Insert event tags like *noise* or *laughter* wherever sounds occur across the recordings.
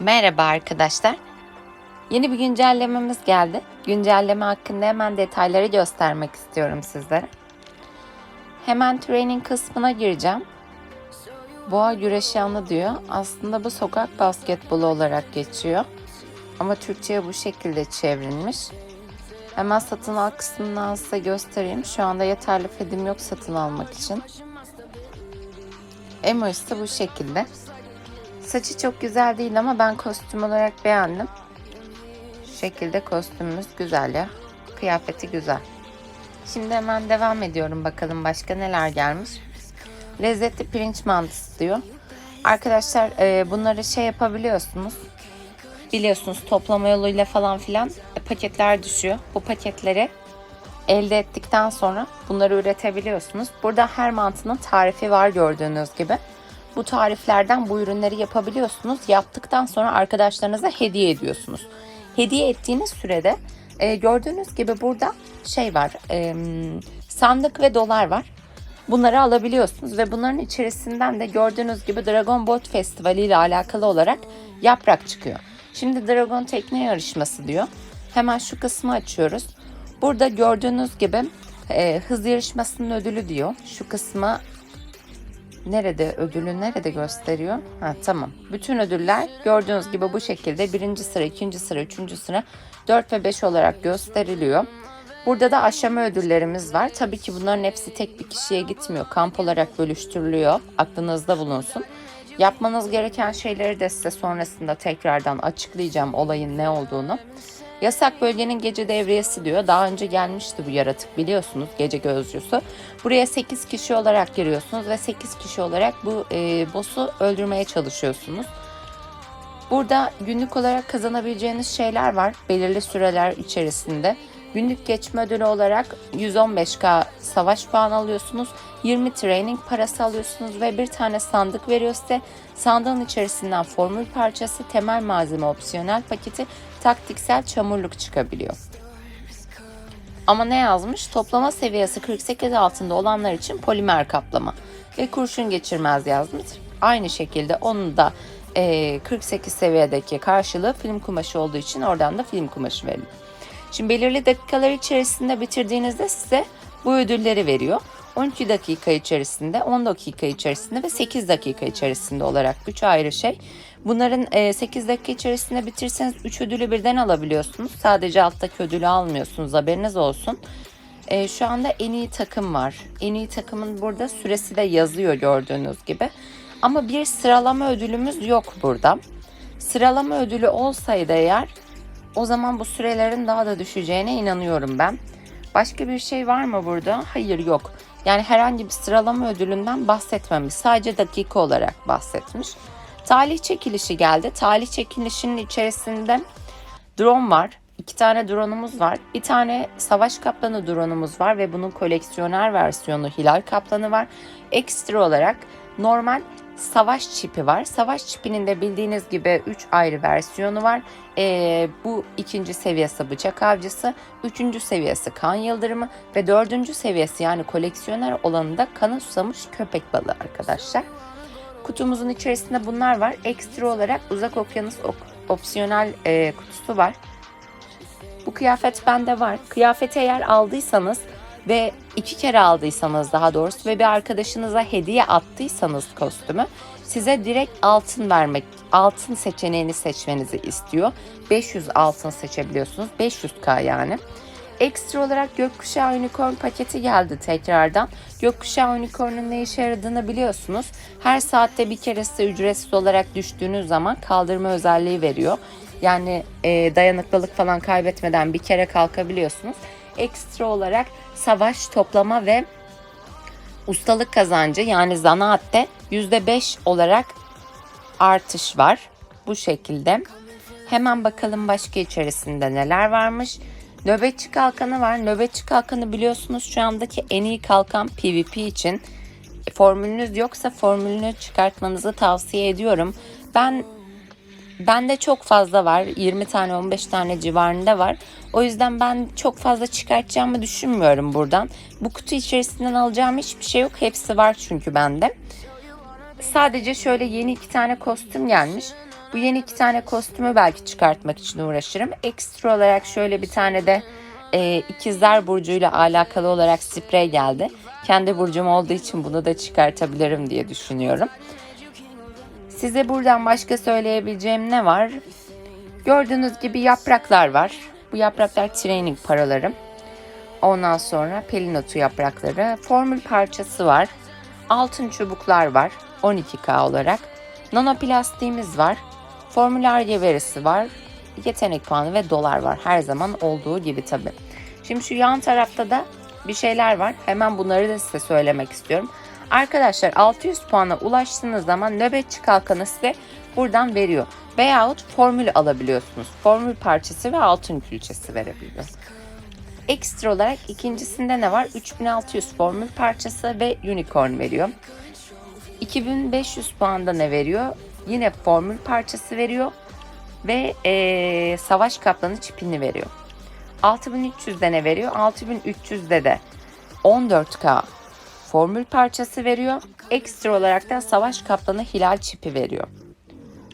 Merhaba arkadaşlar. Yeni bir güncellememiz geldi. Güncelleme hakkında hemen detayları göstermek istiyorum sizlere. Hemen training kısmına gireceğim. Boğa güreşi anı diyor. Aslında bu sokak basketbolu olarak geçiyor. Ama Türkçe'ye bu şekilde çevrilmiş. Hemen satın al kısmından size göstereyim. Şu anda yeterli fedim yok satın almak için. Emojisi bu şekilde. Saçı çok güzel değil ama ben kostüm olarak beğendim. Şu şekilde kostümümüz güzel ya. Kıyafeti güzel. Şimdi hemen devam ediyorum bakalım başka neler gelmiş. Lezzetli pirinç mantısı diyor. Arkadaşlar e, bunları şey yapabiliyorsunuz. Biliyorsunuz toplama yoluyla falan filan e, paketler düşüyor. Bu paketleri elde ettikten sonra bunları üretebiliyorsunuz. Burada her mantının tarifi var gördüğünüz gibi. Bu tariflerden bu ürünleri yapabiliyorsunuz. Yaptıktan sonra arkadaşlarınıza hediye ediyorsunuz. Hediye ettiğiniz sürede e, gördüğünüz gibi burada şey var. e, sandık ve dolar var. Bunları alabiliyorsunuz ve bunların içerisinden de gördüğünüz gibi Dragon Boat Festivali ile alakalı olarak yaprak çıkıyor. Şimdi Dragon Tekne Yarışması diyor. Hemen şu kısmı açıyoruz. Burada gördüğünüz gibi e, hız yarışmasının ödülü diyor. Şu kısmı nerede ödülü nerede gösteriyor? Ha tamam. Bütün ödüller gördüğünüz gibi bu şekilde birinci sıra, ikinci sıra, üçüncü sıra, 4 ve 5 olarak gösteriliyor. Burada da aşama ödüllerimiz var. Tabii ki bunların hepsi tek bir kişiye gitmiyor. Kamp olarak bölüştürülüyor. Aklınızda bulunsun. Yapmanız gereken şeyleri de size sonrasında tekrardan açıklayacağım olayın ne olduğunu. Yasak bölgenin gece devriyesi diyor. Daha önce gelmişti bu yaratık biliyorsunuz gece gözcüsü. Buraya 8 kişi olarak giriyorsunuz ve 8 kişi olarak bu e, boss'u öldürmeye çalışıyorsunuz. Burada günlük olarak kazanabileceğiniz şeyler var belirli süreler içerisinde. Günlük geçme ödülü olarak 115k savaş puanı alıyorsunuz. 20 training parası alıyorsunuz ve bir tane sandık veriyor size. Sandığın içerisinden formül parçası, temel malzeme opsiyonel paketi, taktiksel çamurluk çıkabiliyor. Ama ne yazmış? Toplama seviyesi 48 altında olanlar için polimer kaplama ve kurşun geçirmez yazmış. Aynı şekilde onun da e, 48 seviyedeki karşılığı film kumaşı olduğu için oradan da film kumaşı veriliyor. Şimdi belirli dakikalar içerisinde bitirdiğinizde size bu ödülleri veriyor. 12 dakika içerisinde, 10 dakika içerisinde ve 8 dakika içerisinde olarak 3 ayrı şey. Bunların e, 8 dakika içerisinde bitirseniz 3 ödülü birden alabiliyorsunuz. Sadece alttaki ödülü almıyorsunuz haberiniz olsun. E, şu anda en iyi takım var. En iyi takımın burada süresi de yazıyor gördüğünüz gibi. Ama bir sıralama ödülümüz yok burada. Sıralama ödülü olsaydı eğer o zaman bu sürelerin daha da düşeceğine inanıyorum ben. Başka bir şey var mı burada? Hayır yok. Yani herhangi bir sıralama ödülünden bahsetmemiş. Sadece dakika olarak bahsetmiş. Talih çekilişi geldi. Talih çekilişinin içerisinde drone var. İki tane drone'umuz var. Bir tane savaş kaplanı drone'umuz var ve bunun koleksiyoner versiyonu hilal kaplanı var. Ekstra olarak normal savaş çipi var. Savaş çipinin de bildiğiniz gibi 3 ayrı versiyonu var. Ee, bu ikinci seviyesi bıçak avcısı, üçüncü seviyesi kan yıldırımı ve dördüncü seviyesi yani koleksiyoner olanında kanı susamış köpek balığı arkadaşlar. Kutumuzun içerisinde bunlar var. Ekstra olarak uzak okyanus ok- opsiyonel e, kutusu var. Bu kıyafet bende var. Kıyafeti eğer aldıysanız ve iki kere aldıysanız daha doğrusu ve bir arkadaşınıza hediye attıysanız kostümü size direkt altın vermek, altın seçeneğini seçmenizi istiyor. 500 altın seçebiliyorsunuz. 500k yani. Ekstra olarak gökkuşağı unicorn paketi geldi tekrardan. Gökkuşağı unicorn'un ne işe yaradığını biliyorsunuz. Her saatte bir keresi ücretsiz olarak düştüğünüz zaman kaldırma özelliği veriyor. Yani e, dayanıklılık falan kaybetmeden bir kere kalkabiliyorsunuz. Ekstra olarak savaş, toplama ve ustalık kazancı yani zanaatte %5 olarak artış var. Bu şekilde. Hemen bakalım başka içerisinde neler varmış. Nöbetçi kalkanı var. Nöbetçi kalkanı biliyorsunuz şu andaki en iyi kalkan PvP için. Formülünüz yoksa formülünü çıkartmanızı tavsiye ediyorum. Ben Bende çok fazla var. 20 tane 15 tane civarında var. O yüzden ben çok fazla çıkartacağımı düşünmüyorum buradan. Bu kutu içerisinden alacağım hiçbir şey yok. Hepsi var çünkü bende. Sadece şöyle yeni iki tane kostüm gelmiş. Bu yeni iki tane kostümü belki çıkartmak için uğraşırım. Ekstra olarak şöyle bir tane de e, ikizler burcuyla alakalı olarak sprey geldi. Kendi burcum olduğu için bunu da çıkartabilirim diye düşünüyorum. Size buradan başka söyleyebileceğim ne var? Gördüğünüz gibi yapraklar var. Bu yapraklar training paralarım. Ondan sonra pelinotu yaprakları. Formül parçası var. Altın çubuklar var. 12K olarak. Nanoplastiğimiz var. Formül arge verisi var. Yetenek puanı ve dolar var. Her zaman olduğu gibi tabi. Şimdi şu yan tarafta da bir şeyler var. Hemen bunları da size söylemek istiyorum. Arkadaşlar 600 puana ulaştığınız zaman nöbetçi kalkanı size buradan veriyor. Veyahut formül alabiliyorsunuz. Formül parçası ve altın külçesi verebiliyor. Ekstra olarak ikincisinde ne var? 3600 formül parçası ve unicorn veriyor. 2500 puanda ne veriyor? Yine formül parçası veriyor ve ee, savaş kaplanı çipini veriyor. 6300'de ne veriyor? 6300'de de 14K formül parçası veriyor. Ekstra olarak da savaş kaplanı hilal çipi veriyor.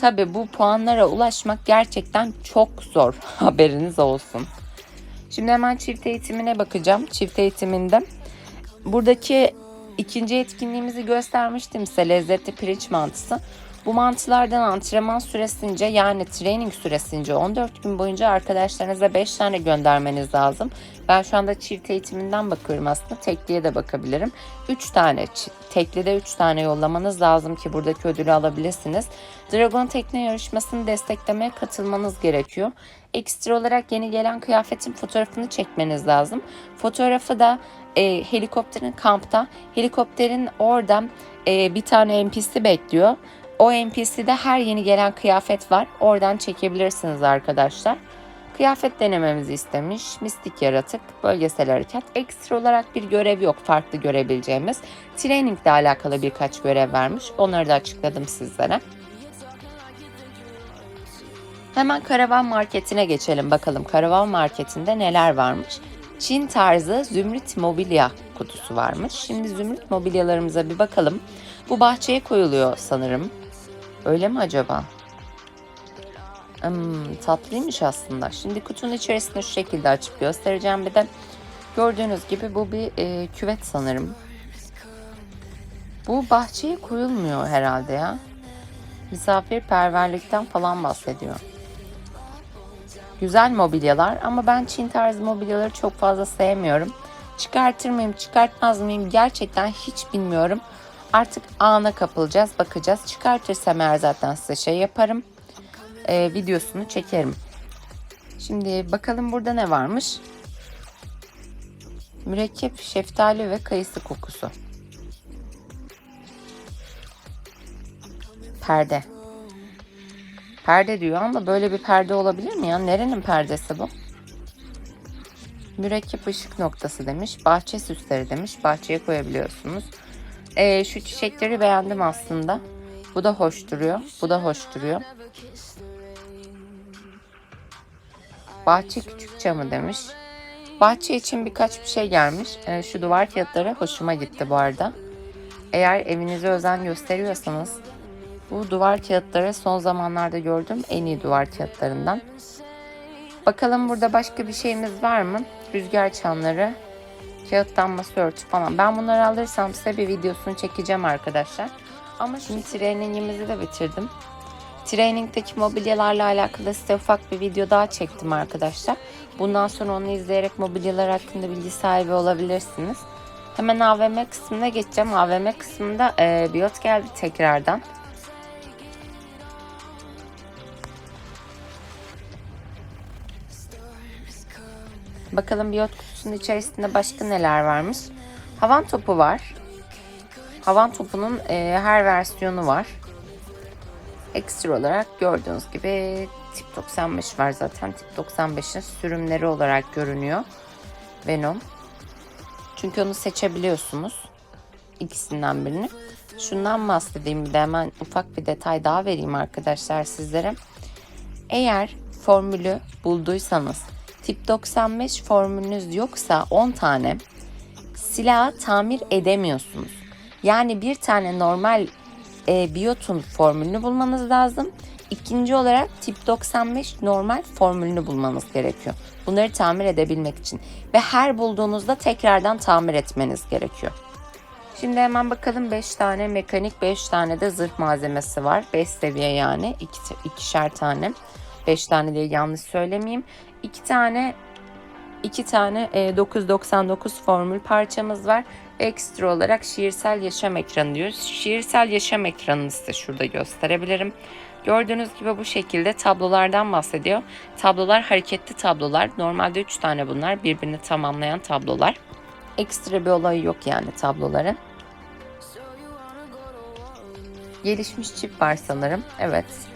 Tabi bu puanlara ulaşmak gerçekten çok zor. *laughs* Haberiniz olsun. Şimdi hemen çift eğitimine bakacağım. Çift eğitiminde buradaki ikinci etkinliğimizi göstermiştim size lezzetli pirinç mantısı. Bu mantılardan antrenman süresince yani training süresince 14 gün boyunca arkadaşlarınıza 5 tane göndermeniz lazım. Ben şu anda çift eğitiminden bakıyorum aslında. Tekliye de bakabilirim. 3 tane teklide 3 tane yollamanız lazım ki buradaki ödülü alabilirsiniz. Dragon Tekne yarışmasını desteklemeye katılmanız gerekiyor. Ekstra olarak yeni gelen kıyafetin fotoğrafını çekmeniz lazım. Fotoğrafı da e, helikopterin kampta. Helikopterin orada e, bir tane NPC bekliyor. O NPC'de her yeni gelen kıyafet var. Oradan çekebilirsiniz arkadaşlar. Kıyafet denememizi istemiş. Mistik yaratık, bölgesel harekat. Ekstra olarak bir görev yok farklı görebileceğimiz. Training ile alakalı birkaç görev vermiş. Onları da açıkladım sizlere. Hemen karavan marketine geçelim bakalım. Karavan marketinde neler varmış. Çin tarzı zümrüt mobilya kutusu varmış. Şimdi zümrüt mobilyalarımıza bir bakalım. Bu bahçeye koyuluyor sanırım. Öyle mi acaba? Hmm, tatlıymış aslında. Şimdi kutunun içerisinde şu şekilde açıp göstereceğim. Bir de gördüğünüz gibi bu bir e, küvet sanırım. Bu bahçeye koyulmuyor herhalde ya. Misafirperverlikten falan bahsediyor. Güzel mobilyalar ama ben Çin tarzı mobilyaları çok fazla sevmiyorum. Çıkartır mıyım, çıkartmaz mıyım gerçekten hiç bilmiyorum. Artık ana kapılacağız, bakacağız. Çıkartırsam eğer zaten size şey yaparım. Ee, videosunu çekerim. Şimdi bakalım burada ne varmış. Mürekkep, şeftali ve kayısı kokusu. Perde. Perde diyor ama böyle bir perde olabilir mi ya? Nerenin perdesi bu? Mürekkep ışık noktası demiş. Bahçe süsleri demiş. Bahçeye koyabiliyorsunuz. Ee, şu çiçekleri beğendim aslında. Bu da hoş duruyor. Bu da hoş duruyor. Bahçe küçük camı demiş. Bahçe için birkaç bir şey gelmiş. Ee, şu duvar kağıtları hoşuma gitti bu arada. Eğer evinize özen gösteriyorsanız bu duvar kağıtları son zamanlarda gördüğüm en iyi duvar kağıtlarından. Bakalım burada başka bir şeyimiz var mı? Rüzgar çanları, kağıttan masa örtü falan. Ben bunları alırsam size bir videosunu çekeceğim arkadaşlar. Ama şimdi trainingimizi de bitirdim. Training'deki mobilyalarla alakalı size ufak bir video daha çektim arkadaşlar. Bundan sonra onu izleyerek mobilyalar hakkında bilgi sahibi olabilirsiniz. Hemen AVM kısmına geçeceğim. AVM kısmında e, biyot geldi tekrardan. Bakalım biyot kutusunun içerisinde başka neler varmış. Havan topu var. Havan topunun e, her versiyonu var. Ekstra olarak gördüğünüz gibi tip 95 var zaten. Tip 95'in sürümleri olarak görünüyor. Venom. Çünkü onu seçebiliyorsunuz. İkisinden birini. Şundan bahsedeyim bir de hemen ufak bir detay daha vereyim arkadaşlar sizlere. Eğer formülü bulduysanız tip 95 formülünüz yoksa 10 tane silahı tamir edemiyorsunuz. Yani bir tane normal e, biyotun formülünü bulmanız lazım. İkinci olarak tip 95 normal formülünü bulmanız gerekiyor. Bunları tamir edebilmek için. Ve her bulduğunuzda tekrardan tamir etmeniz gerekiyor. Şimdi hemen bakalım 5 tane mekanik 5 tane de zırh malzemesi var. 5 seviye yani. 2 ikişer tane. 5 tane diye yanlış söylemeyeyim. 2 tane 2 tane e, 999 formül parçamız var. Ekstra olarak şiirsel yaşam ekranı diyoruz. Şiirsel yaşam ekranını size şurada gösterebilirim. Gördüğünüz gibi bu şekilde tablolardan bahsediyor. Tablolar hareketli tablolar. Normalde 3 tane bunlar birbirini tamamlayan tablolar. Ekstra bir olayı yok yani tabloların. Gelişmiş çip var sanırım. Evet.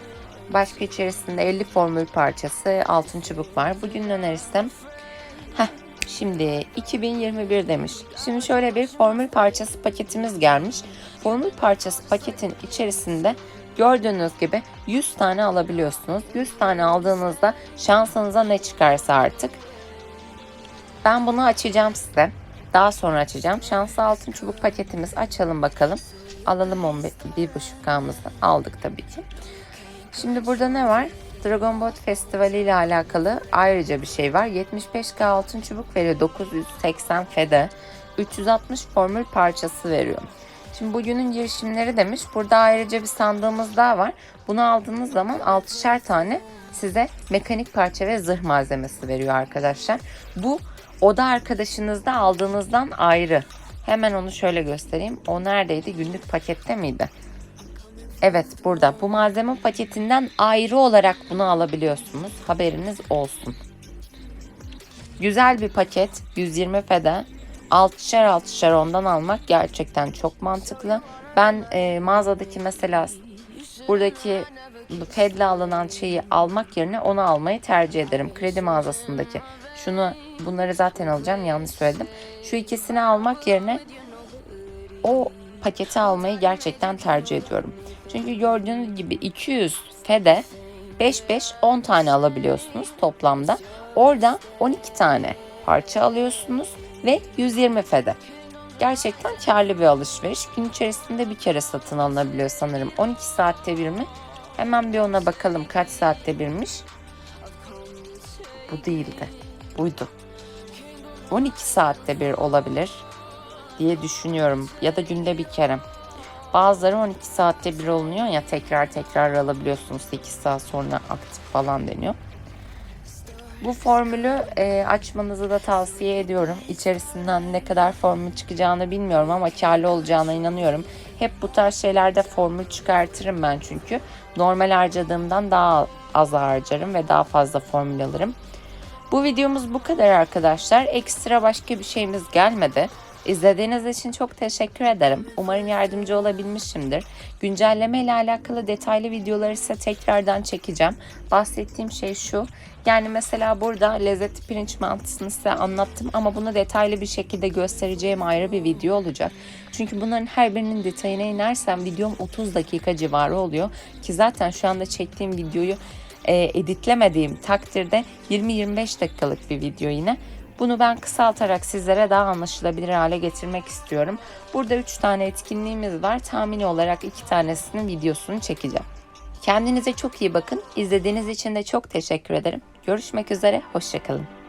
Başka içerisinde 50 formül parçası, altın çubuk var. Bugün önerisem Heh, şimdi 2021 demiş. Şimdi şöyle bir formül parçası paketimiz gelmiş. Formül parçası paketin içerisinde gördüğünüz gibi 100 tane alabiliyorsunuz. 100 tane aldığınızda şansınıza ne çıkarsa artık. Ben bunu açacağım size. Daha sonra açacağım. Şanslı altın çubuk paketimiz açalım bakalım. Alalım 1.5K'mızı. Aldık tabii ki. Şimdi burada ne var? Dragon Boat Festivali ile alakalı ayrıca bir şey var. 75K altın çubuk veriyor. 980 fede. 360 formül parçası veriyor. Şimdi bugünün girişimleri demiş. Burada ayrıca bir sandığımız daha var. Bunu aldığınız zaman 6'şer tane size mekanik parça ve zırh malzemesi veriyor arkadaşlar. Bu oda arkadaşınızda aldığınızdan ayrı. Hemen onu şöyle göstereyim. O neredeydi? Günlük pakette miydi? Evet burada. Bu malzeme paketinden ayrı olarak bunu alabiliyorsunuz. Haberiniz olsun. Güzel bir paket. 120 fede. 6'şer 6'şer ondan almak gerçekten çok mantıklı. Ben e, mağazadaki mesela buradaki fedle alınan şeyi almak yerine onu almayı tercih ederim. Kredi mağazasındaki. Şunu bunları zaten alacağım yanlış söyledim. Şu ikisini almak yerine o paketi almayı gerçekten tercih ediyorum. Çünkü gördüğünüz gibi 200 fede 5-5 10 tane alabiliyorsunuz toplamda. Orada 12 tane parça alıyorsunuz ve 120 fede. Gerçekten karlı bir alışveriş. Gün içerisinde bir kere satın alınabiliyor sanırım. 12 saatte bir mi? Hemen bir ona bakalım kaç saatte birmiş. Bu değildi. Buydu. 12 saatte bir olabilir diye düşünüyorum. Ya da günde bir kere. Bazıları 12 saatte bir olunuyor ya tekrar tekrar alabiliyorsunuz 8 saat sonra aktif falan deniyor. Bu formülü e, açmanızı da tavsiye ediyorum. İçerisinden ne kadar formül çıkacağını bilmiyorum ama karlı olacağına inanıyorum. Hep bu tarz şeylerde formül çıkartırım ben çünkü. Normal harcadığımdan daha az harcarım ve daha fazla formül alırım. Bu videomuz bu kadar arkadaşlar. Ekstra başka bir şeyimiz gelmedi. İzlediğiniz için çok teşekkür ederim. Umarım yardımcı olabilmişimdir. Güncelleme ile alakalı detaylı videoları ise tekrardan çekeceğim. Bahsettiğim şey şu. Yani mesela burada lezzetli pirinç mantısını size anlattım ama bunu detaylı bir şekilde göstereceğim ayrı bir video olacak. Çünkü bunların her birinin detayına inersem videom 30 dakika civarı oluyor. Ki zaten şu anda çektiğim videoyu e, editlemediğim takdirde 20-25 dakikalık bir video yine. Bunu ben kısaltarak sizlere daha anlaşılabilir hale getirmek istiyorum. Burada 3 tane etkinliğimiz var. Tahmini olarak 2 tanesinin videosunu çekeceğim. Kendinize çok iyi bakın. İzlediğiniz için de çok teşekkür ederim. Görüşmek üzere, hoşçakalın.